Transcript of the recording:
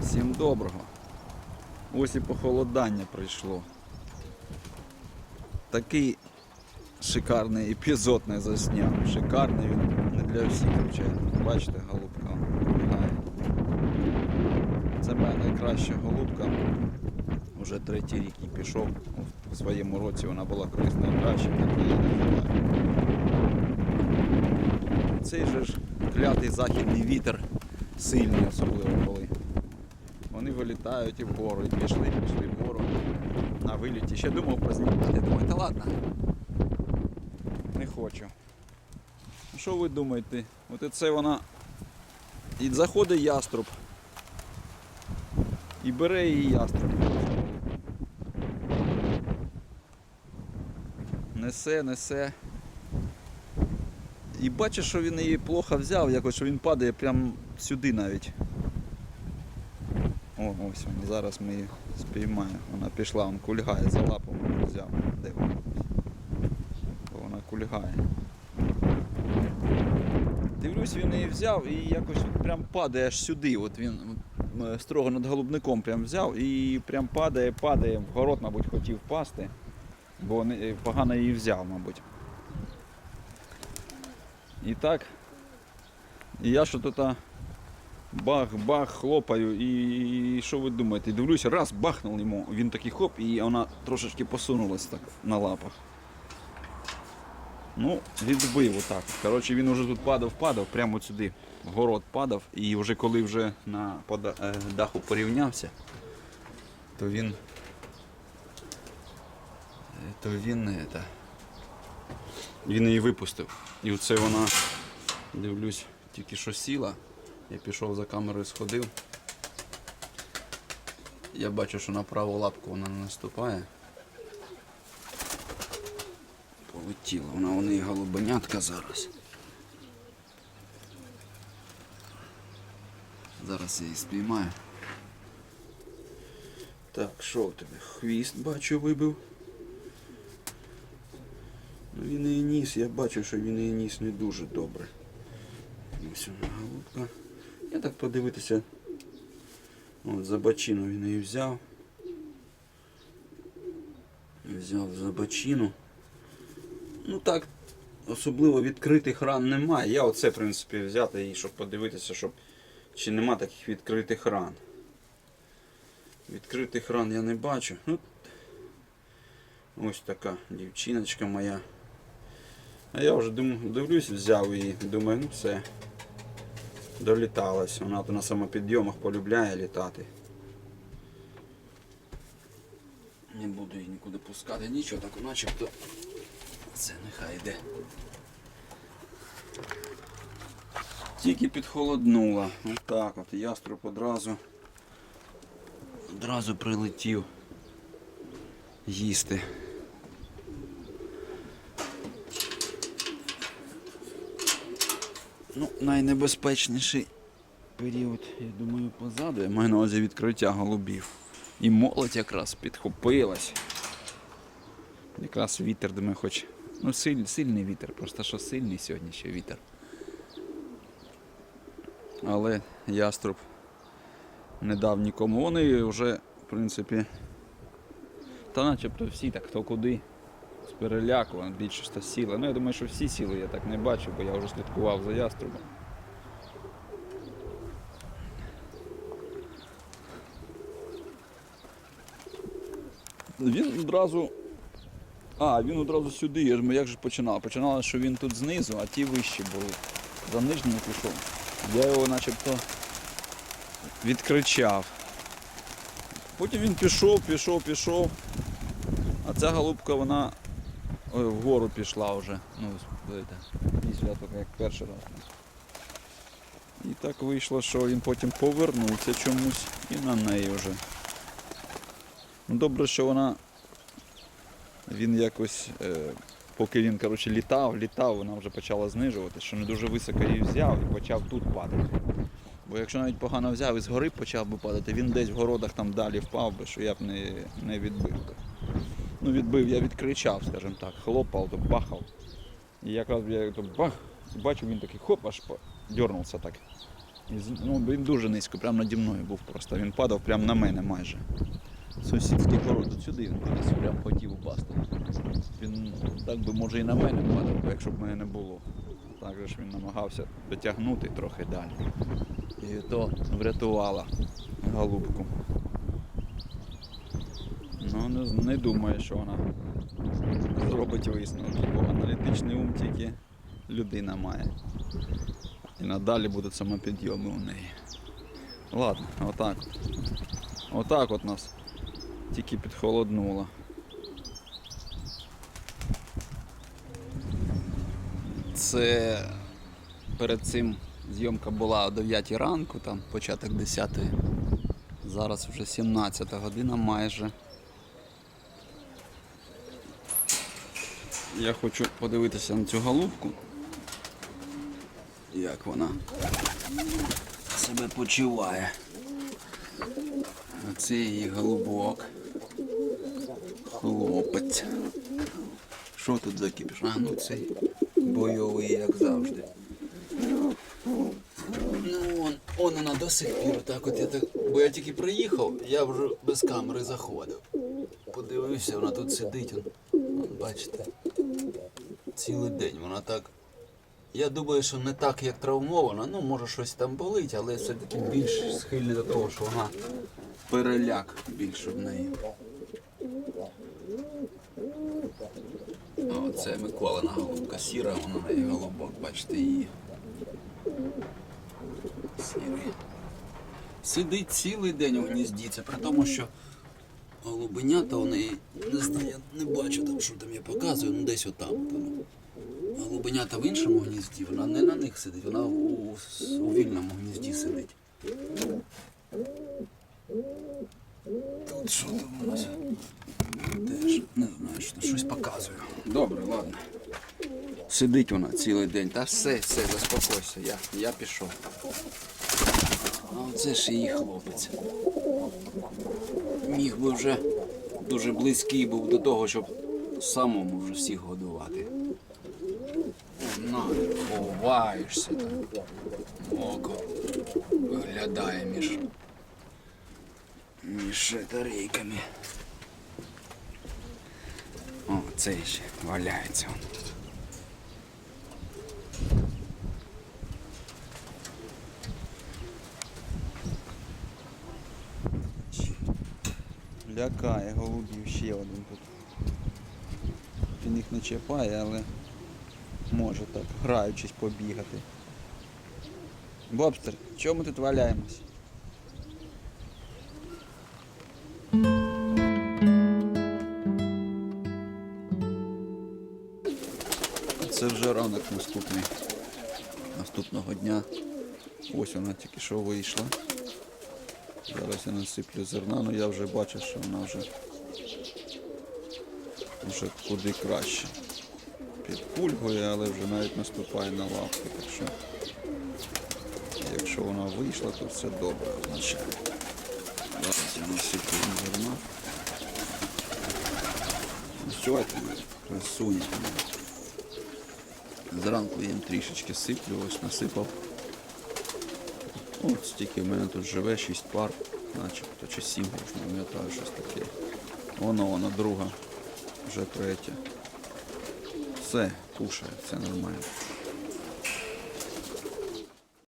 Всім доброго. Ось і похолодання прийшло. Такий шикарний епізод не засняв. Шикарний він не для всіх, звичайно. Бачите, голубка. Це моя найкраща голубка. Уже третій рік їй пішов. У своєму році вона була колись найкраща, так її називаю. Цей же ж клятий західний вітер сильний, особливо коли. Вилітають і вгору, і пішли, пішли вгору. На виліті. Ще думав познімати. Думаю, та ладно. Не хочу. Ну, Що ви думаєте? От це вона. І заходить яструб. І бере її яструб. Несе, несе. І бачиш, що він її плохо взяв, якось що він падає прямо сюди навіть. О, ось вона. Зараз ми її спіймаємо. Вона пішла, вона кульгає за лапу взяв. Де вона? Кульгає. Дивлюсь, він її взяв і якось прям падає аж сюди. От він е, строго над голубником прям взяв і прям падає, падає. В город, мабуть, хотів впасти, бо е, погано її взяв, мабуть. І так. І я що тут бах-бах хлопаю. І що ви думаєте? Дивлюся, раз бахнув йому, він такий хоп, і вона трошечки посунулась так на лапах. Ну, відбив отак. Коротше, він уже тут падав, падав, прямо сюди, город падав, і вже коли вже на е, даху порівнявся, то він. е, То він не це, він її випустив. І оце вона, дивлюсь, тільки що сіла. Я пішов за камерою, сходив. Я бачу, що на праву лапку вона не наступає. Полетіла. Вона у неї голубенятка зараз. Зараз я її спіймаю. Так, що у тебе? Хвіст бачу вибив. Ну він її ніс, я бачу, що він її ніс не дуже добре. Ось вона голубка. Я так подивитися. От за бочину він її взяв. Взяв за бочину. Ну так, особливо відкритих ран немає. Я оце, в принципі, взяти її, щоб подивитися, щоб чи нема таких відкритих ран. Відкритих ран я не бачу. Ну, ось така дівчиночка моя. А я вже дивлюсь, взяв її, думаю, ну все. Доліталась. Вона то на самопідйомах полюбляє літати. Не буду її нікуди пускати, нічого так начебто. Це нехай йде. Тільки підхолоднула. Отак от яструб одразу. Одразу прилетів їсти. Ну, найнебезпечніший період, я думаю, позаду. Я маю на увазі відкриття голубів. І молодь якраз підхопилась. Якраз вітер, думаю, хоч. Ну, силь, сильний вітер, просто що сильний сьогодні ще вітер. Але яструб не дав нікому. Вони вже, в принципі, та начебто всі так, хто куди. З переляку, більшість сіла. Ну, я думаю, що всі сіли я так не бачив, бо я вже слідкував за яструбом. Він одразу. А, він одразу сюди. Я ж як же починав? Починало, що він тут знизу, а ті вищі були. За нижнім пішов. Я його начебто відкричав. Потім він пішов, пішов, пішов. А ця голубка вона ой, вгору пішла вже. Ну, знаєте, після того, як перший раз. І так вийшло, що він потім повернувся чомусь і на неї вже. Ну, добре, що вона. Він якось, е, поки він коротше, літав, літав, вона вже почала знижувати, що не дуже високо її взяв і почав тут падати. Бо якщо навіть погано взяв і згори почав би падати, він десь в городах там далі впав би, що я б не, не відбив би. Ну, відбив, я відкричав, скажімо так, хлопав, то бахав. І якраз я то бах, і бачу, він такий хоп, аж дернувся так. І ну, він дуже низько, прямо наді мною був просто. Він падав прямо на мене майже. Сусідський город, сюди він кудись прям хотів упасти. Він так би може і на мене падав, якщо б мене не було. Так же ж він намагався дотягнути трохи далі. І то врятувало голубку. Ну, не, не думаю, що вона зробить висновки, бо аналітичний ум тільки людина має. І надалі будуть самопідйоми у неї. Ладно, отак. от. Отак от нас тільки підхолоднуло. Це перед цим зйомка була о 9 ранку, там початок 10. Зараз вже 17 година майже. Я хочу подивитися на цю голубку. Як вона себе почуває. Оце її голубок. Хлопець. Що тут за кіпіш? А, ну цей бойовий, як завжди. Ну, он, он вона до сих пір так от я так. Бо я тільки приїхав, я вже без камери заходив. Подивився, вона тут сидить. Он, бачите. Цілий день вона так. Я думаю, що не так, як травмована. Ну, може щось там болить, але все-таки більш схильний до того, що вона переляк більше в неї. О, це Миколина голубка сіра, вона на її голубок, бачите її. Сірий. Сидить цілий день у гнізді, це при тому, що голубенята неї, не знаю, я не бачу там, що там я показую, ну десь отам. Там. Голубенята в іншому гнізді, вона не на них сидить, вона у, у вільному гнізді сидить. Тут що там у нас? Теж не знаю, що щось показую. Добре, ладно. Сидить вона цілий день. Та все, все, заспокойся, я, я пішов. А оце ж її хлопець. Міг би вже дуже близький був до того, щоб самому вже всіх годувати. На, ховаєшся там. Око виглядає між, між тарейками. О, цей ще валяється. Лякає голубів ще один тут. Він їх не чіпає, але може так, граючись побігати. Бобстер, чому ми тут валяємось? Це вже ранок наступний. Наступного дня. Ось вона тільки що вийшла. Зараз я насиплю зерна, але я вже бачу, що вона вже, вже куди краще. Підпульгує, але вже навіть наступає на лапки. Так що, якщо вона вийшла, то все добре означає. Зараз я насиплю зерна. Це? Красуня. Зранку їм трішечки сиплю, ось насипав. От стільки в мене тут живе, 6 пар, начебто, чи 7, я не пам'ятаю щось таке. Воно, воно, друга, вже третя. Все, кушає, все нормально.